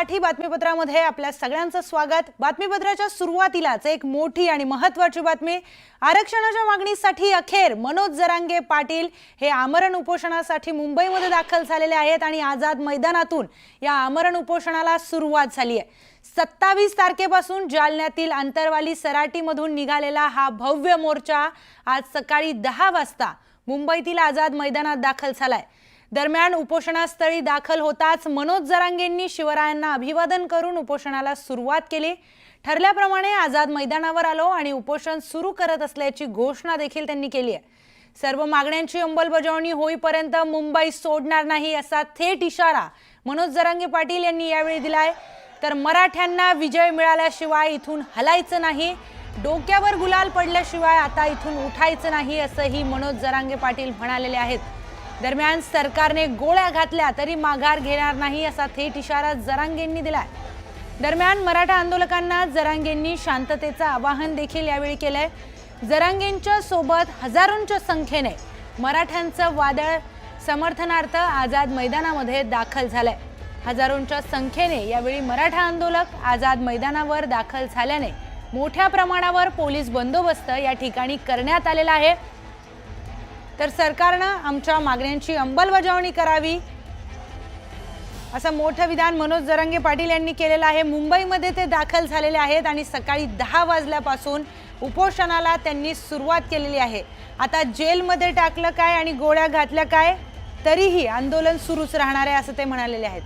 मराठी बातमीपत्रामध्ये आपल्या सगळ्यांचं स्वागत. बातमीपत्राच्या सुरुवातीलाच एक मोठी आणि महत्वाची बातमी. आरक्षणाच्या मागणीसाठी अखेर मनोज जरांगे पाटील हे आमरण उपोषणासाठी मुंबईमध्ये दाखल झालेले आहेत आणि आझाद मैदानातून या आमरण उपोषणाला सुरुवात झाली आहे. सत्तावीस तारखेपासून जालन्यातील अंतरवाली सराटीमधून निघालेला हा भव्य मोर्चा आज सकाळी दहा वाजता मुंबईतील आझाद मैदानात दाखल झालाय. दरम्यान उपोषणास्थळी दाखल होताच मनोज जरांगेंनी शिवरायांना अभिवादन करून उपोषणाला सुरुवात केली. ठरल्याप्रमाणे आझाद मैदानावर आलो आणि उपोषण सुरू करत असल्याची घोषणा देखील त्यांनी केली आहे. सर्व मागण्यांची अंमलबजावणी होईपर्यंत मुंबई सोडणार नाही असा थेट इशारा मनोज जरांगे पाटील यांनी यावेळी दिलाय. तर मराठ्यांना विजय मिळाल्याशिवाय इथून हलायचं नाही. डोक्यावर गुलाल पडल्याशिवाय आता इथून उठायचं नाही असंही मनोज जरांगे पाटील म्हणालेले आहेत. दरम्यान सरकारने गोळ्या घातल्या तरी माघार घेणार नाही असा थेट इशारा जरांगेंनी दिलाय. दरम्यान मराठा आंदोलकांना जरांगेंनी शांततेचं आवाहन देखील यावेळी केलंय. जरांगेंच्या सोबत हजारोंच्या संख्येने मराठ्यांचं वादळ समर्थनार्थ आझाद मैदानामध्ये दाखल झालंय. हजारोंच्या संख्येने यावेळी मराठा आंदोलक आझाद मैदानावर दाखल झाल्याने मोठ्या प्रमाणावर पोलीस बंदोबस्त या ठिकाणी करण्यात आलेला आहे. तर सरकारनं आमच्या मागण्यांची अंमलबजावणी करावी. असं मोठं विधान मनोज जरंगे पाटील यांनी केलेलं आहे. मुंबईमध्ये ते दाखल झालेले आहेत आणि सकाळी दहा वाजल्यापासून उपोषणाला त्यांनी सुरुवात केलेली आहे. आता जेलमध्ये टाकलं काय आणि गोळ्या घातल्या काय तरीही आंदोलन सुरूच राहणार आहे असं ते म्हणालेले आहेत.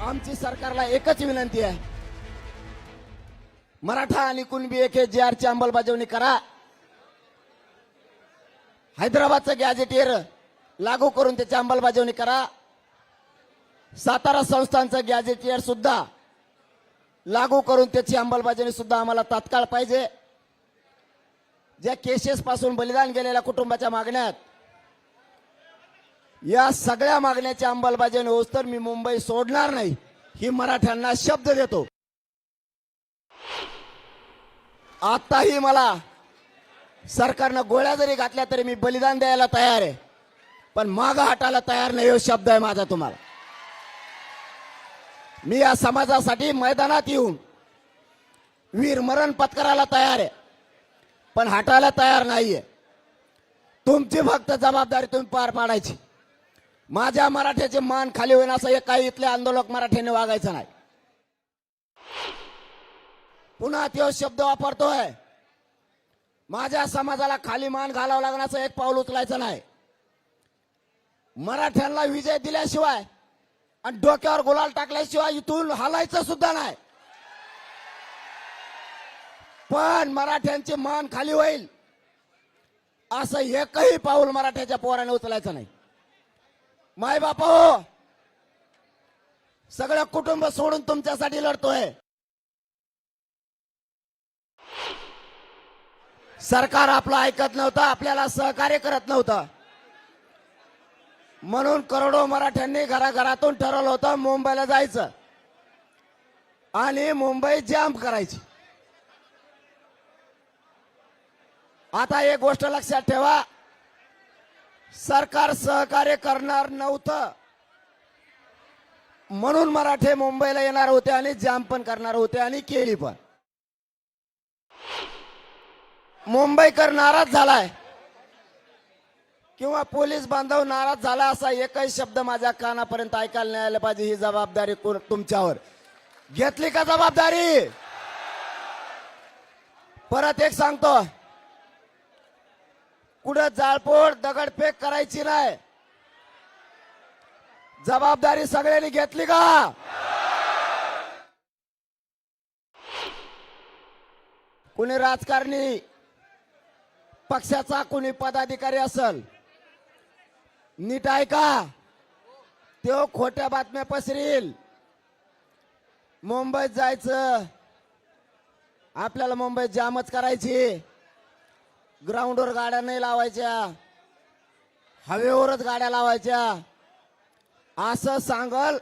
आमची सरकारला एकच विनंती आहे. मराठा आणि कुणबी एक जे आरची अंमलबजावणी करा. हैदराबादचं गॅजेटियर लागू करून त्याची अंमलबजावणी करा. सातारा संस्थांचं गॅजेटियर सुद्धा लागू करून त्याची अंमलबजावणी सुद्धा आम्हाला तात्काळ पाहिजे. ज्या केसेस पासून बलिदान गेलेल्या कुटुंबाच्या मागण्यात या सगळ्या मागण्याची अंमलबजावणी होस तर मी मुंबई सोडणार नाही ही मराठ्यांना शब्द देतो. आताही मला सरकारनं गोळ्या जरी घातल्या तरी मी बलिदान द्यायला तयार आहे. पण माग हटायला तयार नाही हो शब्द आहे माझा तुम्हाला. मी या समाजासाठी मैदानात येऊन वीर मरण पत्करायला तयार आहे. पण हटायला तयार नाहीये. तुमची फक्त जबाबदारी तुम्ही पार पाडायची. माझ्या मराठ्याचे मान खाली होईन असं हे काही इथले आंदोलक मराठ्याने वागायचं नाही. पुन्हा तो शब्द वापरतोय. माझ्या समाजाला खाली मान घालावं लागण्याचं एक पाऊल उचलायचं नाही. मराठ्यांना विजय दिल्याशिवाय आणि डोक्यावर गुलाल टाकल्याशिवाय इथून हलायचं सुद्धा नाही. पण मराठ्यांचे मान खाली होईल असं एकही पाऊल मराठ्याच्या पोराने उचलायचं नाही. माय बापा हो सगळं कुटुंब सोडून तुमच्यासाठी लढतोय. सरकार आपलं ऐकत नव्हतं आपल्याला सहकार्य करत नव्हतं. म्हणून करोडो मराठ्यांनी घराघरातून ठरवलं होतं मुंबईला जायचं. आणि मुंबई जाम करायची. आता एक गोष्ट लक्षात ठेवा. सरकार सहकार्य करणार नव्हतं. म्हणून मराठे मुंबईला येणार होते आणि जाम पण करणार होते आणि केली पण. मुंबईकर नाराज झालाय. किंवा पोलीस बांधव नाराज झाला असा एकही शब्द माझ्या कानापर्यंत ऐकायला नाही आला पाहिजे ही जबाबदारी तुमच्यावर. घेतली का जबाबदारी? परत एक सांगतो. कुठं जाळपोळ दगडफेक करायची नाही. जबाबदारी सगळ्यांनी घेतली का? कुणी राजकारणी पक्षाचा कुणी पदाधिकारी असल नीट ऐका. तो खोट्या बातम्या पसरील. मुंबईत जायचं. आपल्याला मुंबईत जामच करायची. ग्राउंडवर गाड्या नाही लावायच्या. हवेवरच गाड्या लावायच्या. असं सांगल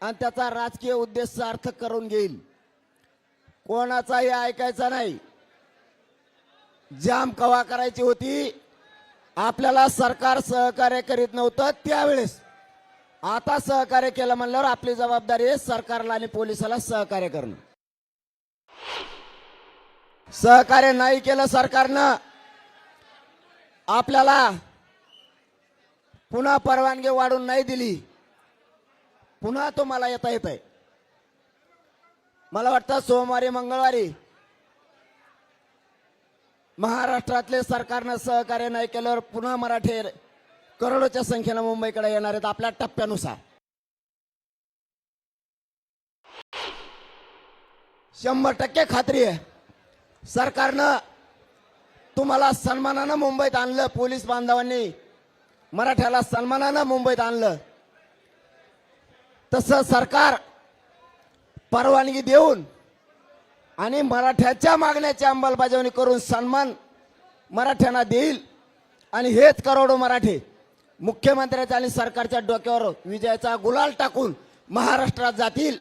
आणि त्याचा राजकीय उद्देश सार्थक करून घेईल. कोणाचाही ऐकायचा नाही. जाम कवा करायची होती? आपल्याला सरकार सहकार्य करीत नव्हतं त्यावेळेस. आता सहकार्य केलं म्हणल्यावर आपली जबाबदारी आहे सरकारला आणि पोलिसाला सहकार्य करणं. सहकार्य नाही केलं सरकारनं आपल्याला पुन्हा परवानगी वाढून नाही दिली. पुन्हा तुम्हाला येता येत आहे मला वाटतं सोमवारी मंगळवारी महाराष्ट्रातले सरकारनं सहकार्य नाही केल्यावर पुन्हा मराठे करोडोच्या संख्येनं मुंबईकडे येणार आहेत आपल्या टप्प्यानुसार. शंभर टक्के खात्री आहे. सरकारनं तुम्हाला सन्मानानं मुंबईत आणलं पोलीस बांधवांनी मराठ्याला सन्मानानं मुंबईत आणलं. तसं सरकार परवानगी देऊन आणि मराठ्याच्या मागण्याची अंमलबजावणी करून सन्मान मराठ्यांना देईल. आणि हेच करोडो मराठे मुख्यमंत्र्याच्या आणि सरकारच्या डोक्यावर विजयाचा गुलाल टाकून महाराष्ट्रात जातील.